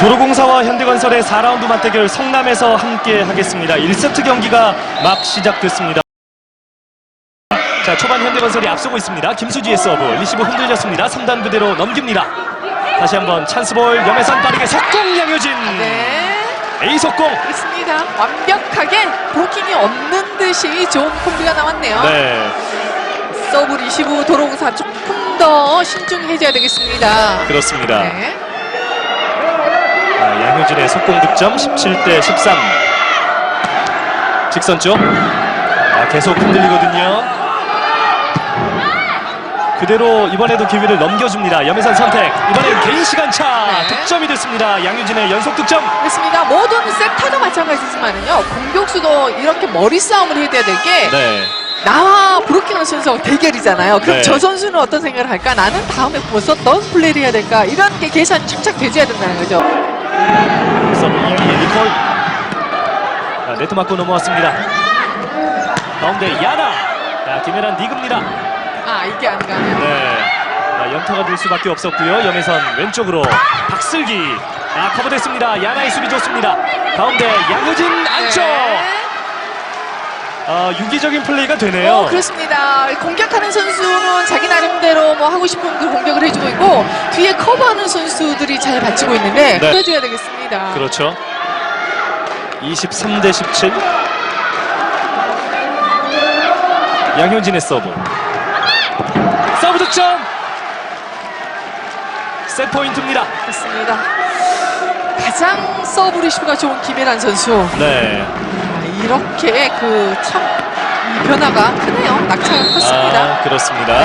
도로공사와 현대건설의 4라운드 맞대결 성남에서 함께 하겠습니다. 1세트 경기가 막 시작됐습니다. 자, 초반 현대건설이 앞서고 있습니다. 김수지의 서브, 리시브 흔들렸습니다. 3단 그대로 넘깁니다. 다시 한번 찬스볼, 염혜선 빠르게 속공 양효진. 네. A 속공. 있습니다. 완벽하게 브로킹이 없는 듯이 좋은 콤비가 나왔네요. 네, 서브 리시브 도로공사 조금 더 신중해져야 되겠습니다. 그렇습니다. 네. 아, 양효진의 속공 득점 17대 13. 직선 쪽. 아, 계속 흔들리거든요. 그대로 이번에도 기회를 넘겨줍니다. 염혜선 선택. 이번엔 개인 시간차 네. 득점이 됐습니다. 양효진의 연속 득점. 그렇습니다. 모든 세타도 마찬가지지만은요. 공격수도 이렇게 머리 싸움을 해야 될 게 네. 나와 브로킹하는 선수가 대결이잖아요. 그럼 네. 저 선수는 어떤 생각을 할까? 나는 다음에 벌써 어떤 플레이를 해야 될까? 이런 게 계산이 착착 돼줘야 된다는 거죠. 서브 2위의 니콜. 자, 네트 맞고 넘어왔습니다. 가운데 야나. 자, 김혜란 니급니다. 아, 이게 안 가네요. 네. 자, 연타가 될 수밖에 없었고요. 염혜선 왼쪽으로 박슬기. 아, 커버됐습니다. 야나의 수비 좋습니다. 가운데 양효진 안쪽. 네. 아, 유기적인 플레이가 되네요. 어, 그렇습니다. 공격하는 선수는 자기 나름대로 뭐 하고 싶은 그 공격을 해주고 있고 뒤에 커버하는 선수들이 잘 받치고 있는데 네. 그래줘야 되겠습니다. 그렇죠. 23 대 17. 양효진의 서브. 서브 득점. 세 포인트입니다. 그렇습니다. 가장 서브 리시브가 좋은 김혜란 선수. 네. 아, 이렇게 그 참 변화가 크네요. 낙차가 컸습니다. 아, 그렇습니다. 네.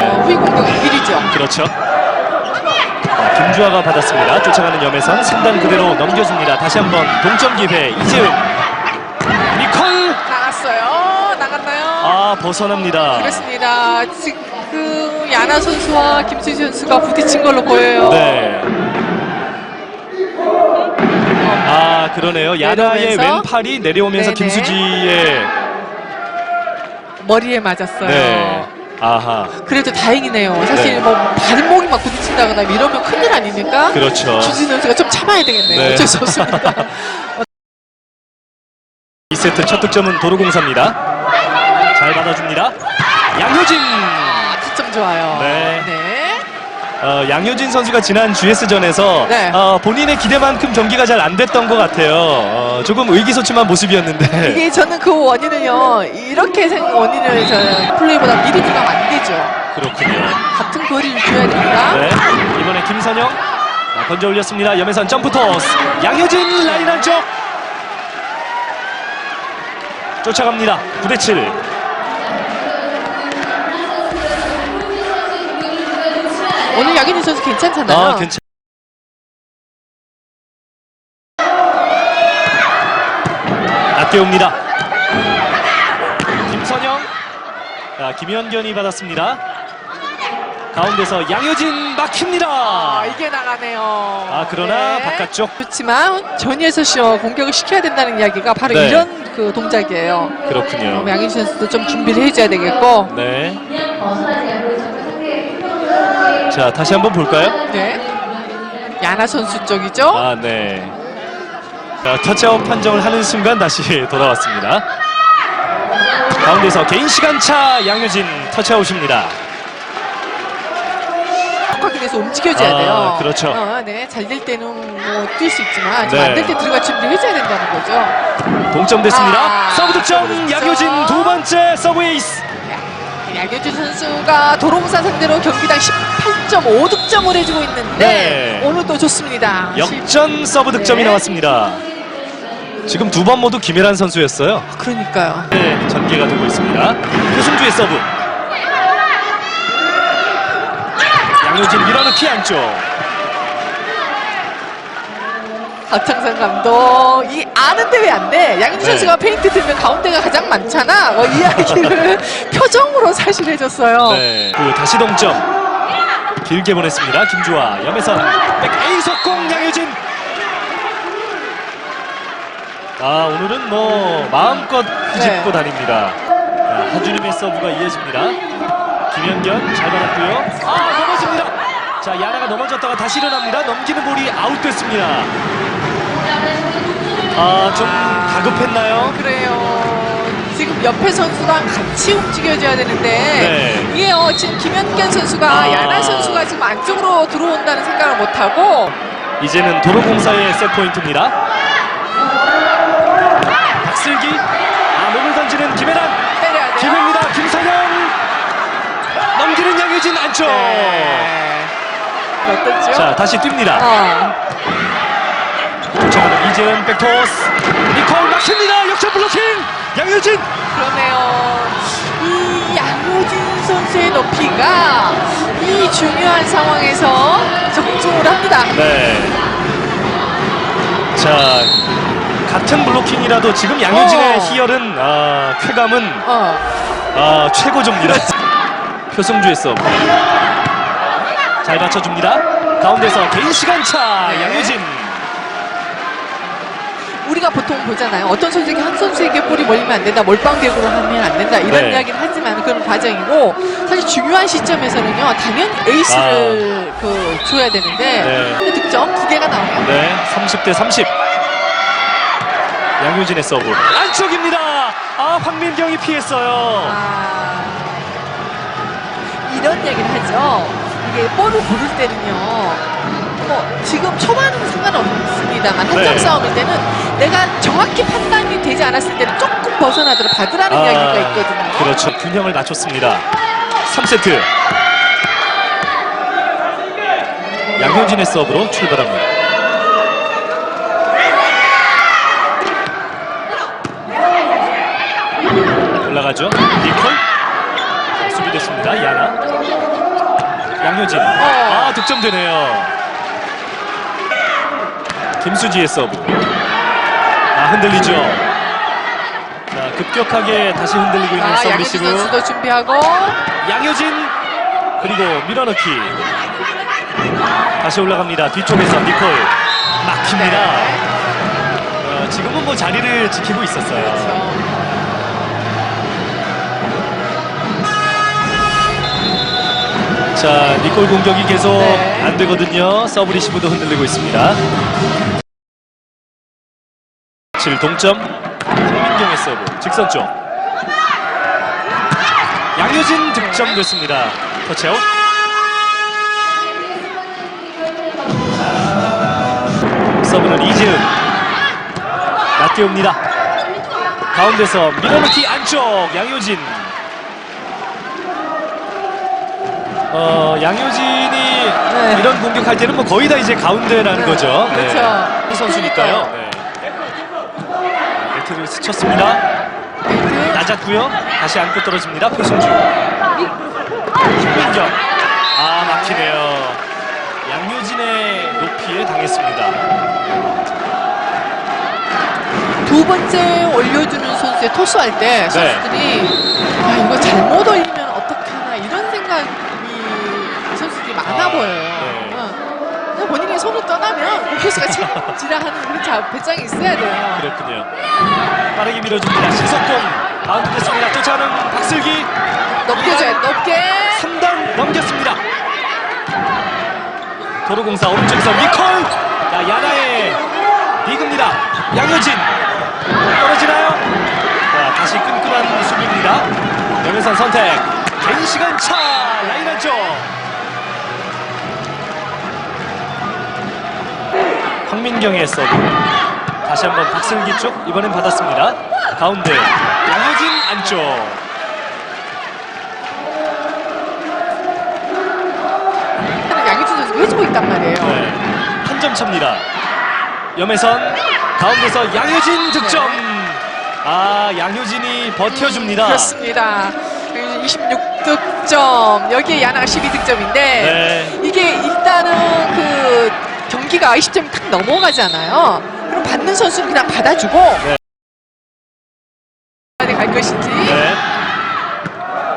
어, 후위 공격이 1위죠. 그렇죠. 자, 김주아가 받았습니다. 쫓아가는 염혜선 3단 그대로 넘겨줍니다. 다시 한번 동점 기회 이재훈. 니콜. 나갔어요. 나갔나요? 아 벗어납니다. 그렇습니다. 지금 야나 선수와 김수지 선수가 부딪힌 걸로 보여요. 네. 아 그러네요. 야나의 내려오면서. 왼팔이 내려오면서 네네. 김수지의 머리에 맞았어요. 네. 아하 그래도 다행이네요. 사실 네. 뭐 발목이 막 부딪힌다거나 이러면 큰일 아닙니까? 그렇죠. 주진 선수가 좀 참아야 되겠네요. 네. 어쩔 수 없습니다. 2세트 첫 득점은 도로공사입니다. 잘 받아줍니다. 양효진. 득점 좋아요. 네. 네. 어, 양효진 선수가 지난 GS전에서 네. 어, 본인의 기대만큼 경기가 잘 안 됐던 것 같아요. 어, 조금 의기소침한 모습이었는데. 이게 저는 그 원인은요. 이렇게 생 원인을 저 플레이보다 미리 들어가면 안 되죠. 그렇군요. 같은 거리를 줘야 됩니다. 네. 이번에 김선영 아, 건져 올렸습니다. 염혜선 점프 토스. 양효진 라인 안쪽. 쫓아갑니다. 9대 7. 오늘 야기니 선수 괜찮잖아요. 아, 괜찮. 아껴옵니다. 김선영. 자, 김현견이 받았습니다. 가운데서 양효진 막힙니다. 아, 이게 나가네요. 아, 그러나 네. 바깥쪽. 그렇지만 전희에서 씨와 공격을 시켜야 된다는 이야기가 바로 네. 이런 그 동작이에요. 그렇군요. 어, 양희 선수도 좀 준비를 해줘야 되겠고. 네. 자, 다시 한번 볼까요? 네. 야나 선수 쪽이죠. 아, 네. 자, 터치아웃 판정을 하는 순간 다시 돌아왔습니다. 가운데서 개인 시간차 양효진 터치아웃입니다. 정확하게 돼서 움직여줘야 아, 돼요. 그렇죠. 어, 네. 잘 될 때는 뭐 뛸 수 있지만 네. 안될 때 들어가 준비를 해줘야 된다는 거죠. 동점 됐습니다. 아, 서브 득점 서브 득점. 양효진 두 번째 서브 에이스. 야교준 선수가 도롱사 상대로 경기당 18.5득점을 해주고 있는데 네. 오늘 또 좋습니다. 역전 서브 득점이 네. 나왔습니다. 지금 두 번 모두 김혜란 선수였어요. 그러니까요. 네, 전개가 되고 있습니다. 표승주의 서브. 양효진 밀어넣기 안쪽. 박창선 감독 이 아는데 왜 안 돼? 양현주 네. 선수가 페인트 들면 가운데가 가장 많잖아. 뭐 이야기를 표정으로 사실 해줬어요. 네, 그 다시 동점. 길게 보냈습니다. 김주아, 염혜선, 백 A 속공 양효진. 아 오늘은 뭐 마음껏 뒤집고 네. 다닙니다. 자, 하준임의 서브가 이어집니다. 김현견 잘 받았고요. 아 넘어집니다. 자, 야나가 넘어졌다가 다시 일어납니다. 넘기는 볼이 아웃됐습니다. 아, 좀 다급했나요? 그래요. 지금 옆에 선수랑 같이 움직여줘야 되는데 네. 이게요 지금 김현견 선수가 아. 야나 선수가 지금 안쪽으로 들어온다는 생각을 못하고 이제는 도로공사의 세트포인트입니다. 박슬기. 아, 몸을 던지는 김혜란. 때려야 돼요. 기회입니다. 김상현. 넘기는 양효진 안쪽. 네. 어떻죠? 자, 다시 뜁니다. 어. 쫓아가는 이재은 백토스. 니콜 막힙니다. 역전 블로킹. 양효진. 그러네요. 이 양효진 선수의 높이가 이 중요한 상황에서 적중을 합니다. 네. 자, 같은 블로킹이라도 지금 양효진의 어. 희열은 아, 쾌감은 어. 아, 최고조입니다. 표승주의 서브. 잘 맞춰줍니다. 가운데서 개인 시간차 네. 양효진. 우리가 보통 보잖아요. 어떤 선수에게 한 선수에게 볼이 몰리면 안 된다, 몰빵대구로 하면 안 된다 이런 네. 이야기를 하지만 그런 과정이고 사실 중요한 시점에서는요 당연히 에이스를 그 줘야 되는데 네. 그 득점 두 개가 나오면 네, 30대 30. 양효진의 서브. 안쪽입니다. 아, 황민경이 피했어요. 아, 이런 얘기를 하죠. 이게 볼을 고를 때는요. 뭐 지금 초반은 상관없 습니다만 한점 네. 싸움일 때는 내가 정확히 판단이 되지 않았을 때는 조금 벗어나도록 받으라는 이야기가 있거든요. 그렇죠. 균형을 맞췄습니다. 3세트. 양효진의 서브로 출발합니다. 올라가죠. 니콜. 자, 수비됐습니다. 야나. 양효진. 아, 득점되네요. 김수지의 서브. 아, 흔들리죠. 자, 급격하게 다시 흔들리고 있는 아, 서브 양효진 리시브. 선수도 준비하고 양효진 그리고 밀어넣기 다시 올라갑니다 뒤쪽에서 니콜 막힙니다 네. 어, 지금은 뭐 자리를 지키고 있었어요 그렇죠. 자 니콜 공격이 계속 네. 안 되거든요 서브 리시브도 흔들리고 있습니다 7 동점. 민경의 서브 직선 쪽. 양효진 득점 됐습니다. 터치아웃. 서브는 이재은. 낮띄웁니다. 가운데서 밀어넣기 안쪽 양효진. 어 양효진이 네. 이런 공격할 때는 뭐 거의 다 이제 가운데라는 네, 거죠. 그렇죠. 네. 선수니까요. 네. 네트를 스쳤습니다. 낮았고요. 다시 안고 떨어집니다. 표승주. 김민경. 아 막히네요. 양효진의 높이에 당했습니다. 두 번째 올려주는 선수의 토스할 때 선수들이 야 이거 잘못 올리면 본인이 손을 떠나면 오피스가 책임지라 하는 그런 자, 배짱이 있어야 돼요. 그렇군요. 빠르게 밀어줍니다. 시석공 바운드 됐습니다. 쫓아가는 박슬기. 넘겨줘야 높게. 3단 넘겼습니다. 도로공사 오른쪽에서 니콜. 자 야나의 리그입니다. 양효진. 떨어지나요? 자 다시 끈끈한 수비입니다. 명현선 선택. 개인 시간 차 라인 안쪽 황민경의 서브 다시 한번 박슬기 쪽 이번엔 받았습니다 가운데 양효진 안쪽 양희준 선수가 해주고 있단 말이에요. 네, 한 점 차입니다. 염혜선 가운데서 양효진 득점. 아 양효진이 버텨줍니다. 그렇습니다. 26득점. 여기에 야나가 12득점인데 네. 이게 일단은 그 경기가 20점이 탁 넘어가잖아요. 그럼 받는 선수는 그냥 받아주고 네. 안에 갈 것인지 네.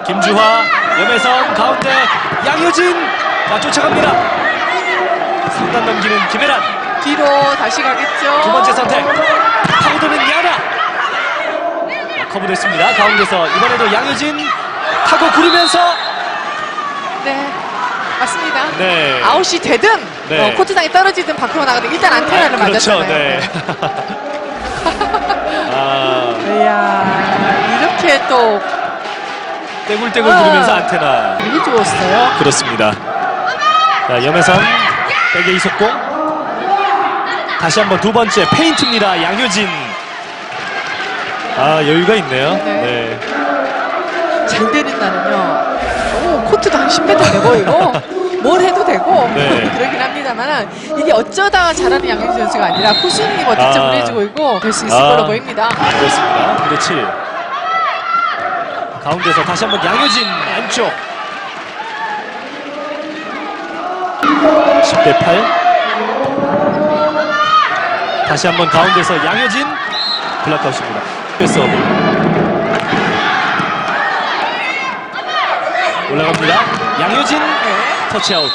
김주화 염혜선 가운데 양효진 자 쫓아갑니다. 3단 넘기는 김혜란 뒤로 다시 가겠죠. 두 번째 선택 파고드는 야나 자, 커브됐습니다. 가운데서 이번에도 양효진 타고 구르면서 네. 맞습니다. 네. 아웃이 되든 네. 어, 코트장에 떨어지든 밖으로 나가든 일단 안테나를 그렇죠. 맞았잖아요. 네. 아, 이야 이렇게 또 떼굴떼굴 아. 부르면서 안테나. 해주었어요. 그렇습니다. 자, 염혜선 백에 이속공. 다시 한번 두 번째 페인트입니다. 양효진. 아 여유가 있네요. 네. 네. 잘 되는 날은요. 오, 코트도 한 10m 돼 보이고 뭘 해도 되고 네. 그러긴 합니다만 이게 어쩌다가 잘하는 양현지 선수가 아니라 꾸준히 뭐 득점을 아. 해주고 있고 될 수 있을 아. 거로 보입니다. 그렇습니다. 그렇지. 가운데서 다시 한번 양효진 안쪽. 10대 8. 다시 한번 가운데서 양효진 블락아웃입니다. 서브. 올라갑니다. 양효진 네. 터치아웃.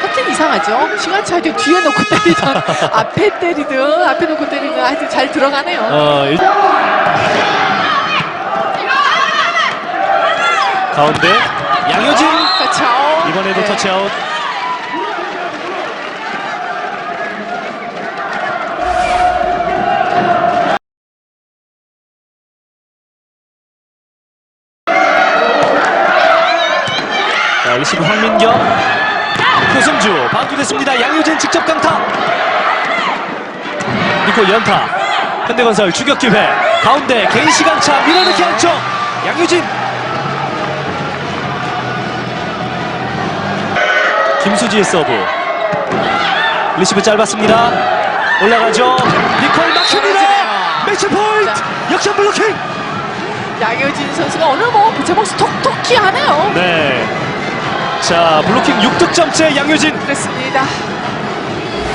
하여튼 이상하죠. 시간 차이도 뒤에 놓고 때리든 앞에 때리든 앞에 놓고 때리든 하여튼 잘 들어가네요. 어, 일... 가운데 양효진 터치아웃. 이번에도 네. 터치아웃. 자, 리시브 황민경, 표승주 바운드됐습니다. 양효진 직접 강타. 니콜 연타. 현대건설 추격 기회. 가운데 개인 시간차 밀어넣기 안쪽. 양효진. 김수지의 서브. 리시브 짧았습니다. 올라가죠. 니콜 막힙니다. 매치 포인트. 자. 역전 블로킹. 양효진 선수가 오늘 뭐 제목 톡톡히 하네요. 네. 자, 블로킹 6득점째 양효진. 그렇습니다.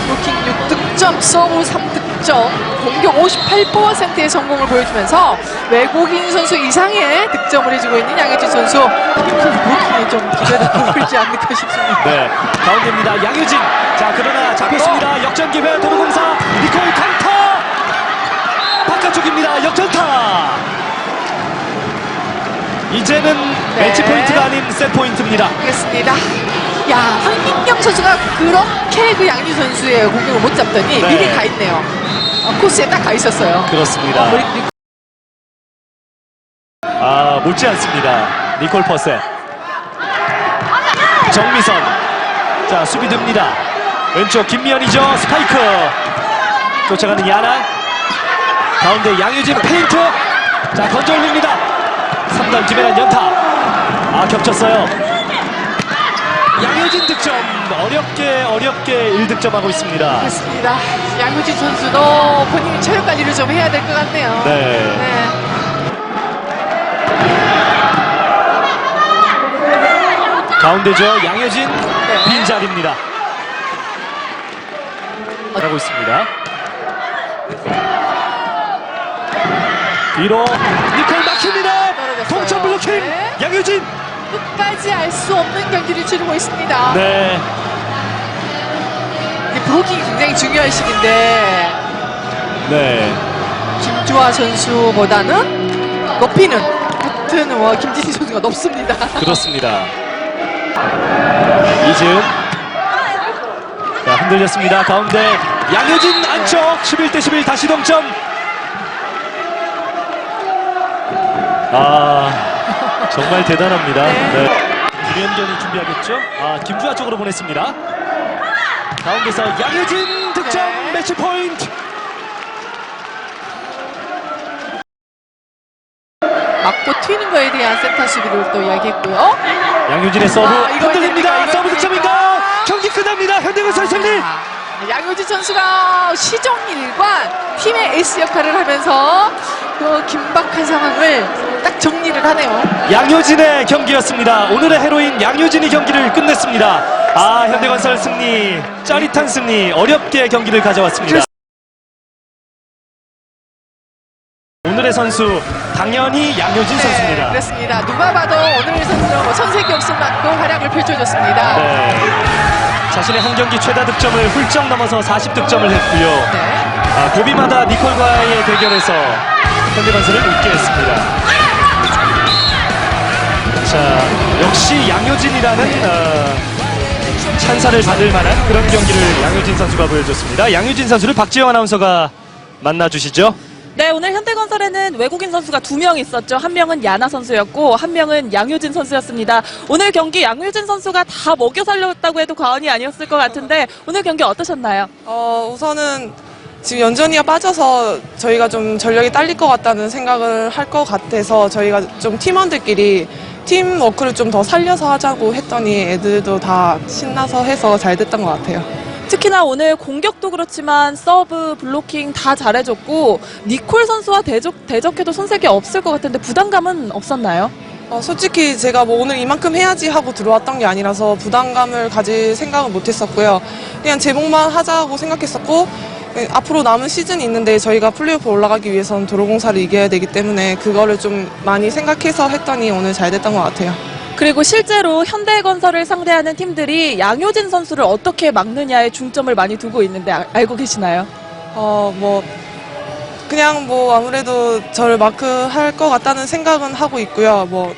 루킹 6득점, 서브 3득점, 공격 58%의 성공을 보여주면서 외국인 선수 이상의 득점을 해주고 있는 양효진 선수. 루킹이 좀 기대가 풀지 않을까 싶습니다. 네. 가운데입니다. 양효진. 자, 그러나 잡혔습니다. 역전 기회 도로공사. 니콜 강타. 바깥쪽입니다. 역전타. 이제는 네. 매치 포인트가 아닌 셋 포인트입니다. 알겠습니다. 야, 황민경 선수가 그렇게 그 양유 선수의 공격을 못 잡더니 네. 미리 가 있네요. 어, 코스에 딱 가 있었어요. 그렇습니다. 어, 머리- 리- 아, 못지 않습니다. 니콜 퍼셋. 정미선. 자, 수비 듭니다. 왼쪽 김미연이죠. 스파이크. 쫓아가는 야나. 가운데 양효진 페인트. 자, 건져 올립니다. 3단 김혜란 연타. 아, 겹쳤어요. 양효진 득점. 어렵게, 어렵게 1득점하고 있습니다. 그렇습니다. 양효진 선수도 본인 체력 관리를 좀 해야 될 것 같네요. 네. 네. 가운데죠. 양효진. 네. 빈자리입니다. 하고 있습니다. 뒤로 니콜 막힙니다. 동점 블로킹. 네. 양효진. 끝까지 알 수 없는 경기를 치르고 있습니다. 네. 이 브로킹이 굉장히 중요한 시기인데 네. 김주아 선수보다는 높이는 뭐 김진희 선수가 높습니다. 그렇습니다. 이지은. 자, 흔들렸습니다. 가운데 양효진 안쪽 11대 11 다시 동점. 아, 정말 대단합니다. 네. 네. 김현경이 준비하겠죠? 아, 김주아 쪽으로 보냈습니다. 가운데서 양효진 득점 네. 매치 포인트. 맞고 튀는 거에 대한 센터 수비를 또 이야기했고요. 양효진의 서브 아, 이거 흔들립니다. 이거 서브? 득점인가? 경기 끝납니다. 현대건설 승리. 아, 양효진 선수가 시정 일관 팀의 에이스 역할을 하면서 그 긴박한 상황을 딱 정리 를 하네요. 양효진의 경기였습니다. 오늘의 헤로인 양효진이 경기를 끝냈습니다. 아 현대건설 승리, 짜릿한 승리, 어렵게 경기를 가져왔습니다. 오늘의 선수 당연히 양효진 선수입니다. 네, 그렇습니다. 누가 봐도 오늘 선수 뭐 역습 맞고 활약을 펼쳐줬습니다. 네. 자신의 한 경기 최다 득점을 훌쩍 넘어서 40득점을 했고요. 네. 아, 고비마다 니콜과의 대결에서 현대건설을 웃게 했습니다. 자, 역시 양효진이라는 어, 찬사를 받을 만한 그런 경기를 양효진 선수가 보여줬습니다. 양효진 선수를 박지영 아나운서가 만나주시죠. 네, 오늘 현대건설에는 외국인 선수가 두 명 있었죠. 한 명은 야나 선수였고, 한 명은 양효진 선수였습니다. 오늘 경기 양효진 선수가 다 먹여 살렸다고 해도 과언이 아니었을 것 같은데, 오늘 경기 어떠셨나요? 어, 우선은 지금 연전이가 빠져서 저희가 좀 전력이 딸릴 것 같다는 생각을 할 것 같아서 저희가 좀 팀원들끼리 팀 워크를 좀 더 살려서 하자고 했더니 애들도 다 신나서 해서 잘 됐던 것 같아요. 특히나 오늘 공격도 그렇지만 서브, 블로킹 다 잘해줬고, 니콜 선수와 대적, 대적해도 손색이 없을 것 같은데 부담감은 없었나요? 어, 솔직히 제가 뭐 오늘 이만큼 해야지 하고 들어왔던 게 아니라서 부담감을 가질 생각은 못 했었고요. 그냥 제목만 하자고 생각했었고, 예, 앞으로 남은 시즌이 있는데 저희가 플레이오프 올라가기 위해서는 도로공사를 이겨야 되기 때문에 그거를 좀 많이 생각해서 했더니 오늘 잘 됐던 것 같아요. 그리고 실제로 현대건설을 상대하는 팀들이 양효진 선수를 어떻게 막느냐에 중점을 많이 두고 있는데 아- 알고 계시나요? 어, 뭐, 그냥 뭐 아무래도 저를 마크할 것 같다는 생각은 하고 있고요. 뭐,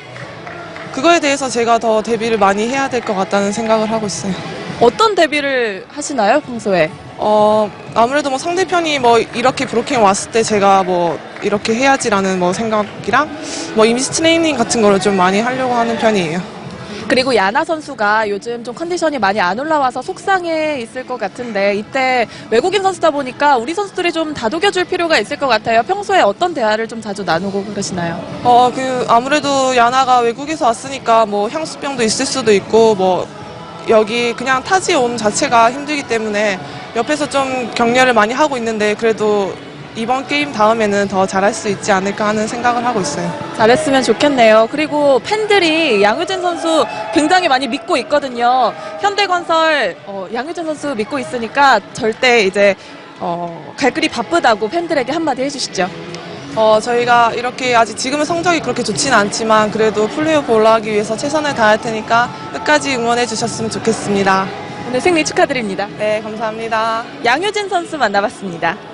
그거에 대해서 제가 더 대비를 많이 해야 될 것 같다는 생각을 하고 있어요. 어떤 데뷔를 하시나요, 평소에? 어, 아무래도 뭐 상대편이 뭐 이렇게 브로킹 왔을 때 제가 뭐 이렇게 해야지라는 뭐 생각이랑 뭐 이미지 트레이닝 같은 거를 좀 많이 하려고 하는 편이에요. 그리고 야나 선수가 요즘 좀 컨디션이 많이 안 올라와서 속상해 있을 것 같은데 이때 외국인 선수다 보니까 우리 선수들이 좀 다독여줄 필요가 있을 것 같아요. 평소에 어떤 대화를 좀 자주 나누고 그러시나요? 어, 그, 아무래도 야나가 외국에서 왔으니까 뭐 향수병도 있을 수도 있고 뭐 여기 그냥 타지에 온 자체가 힘들기 때문에 옆에서 좀 격려를 많이 하고 있는데 그래도 이번 게임 다음에는 더 잘할 수 있지 않을까 하는 생각을 하고 있어요. 잘했으면 좋겠네요. 그리고 팬들이 양효진 선수 굉장히 많이 믿고 있거든요. 현대건설 어, 양효진 선수 믿고 있으니까 절대 이제 어, 갈 길이 바쁘다고 팬들에게 한마디 해주시죠. 어, 저희가 이렇게 아직 지금은 성적이 그렇게 좋지는 않지만 그래도 플레이오프 올라가기 위해서 최선을 다할 테니까 끝까지 응원해 주셨으면 좋겠습니다. 오늘 승리 축하드립니다. 네, 감사합니다. 양효진 선수 만나봤습니다.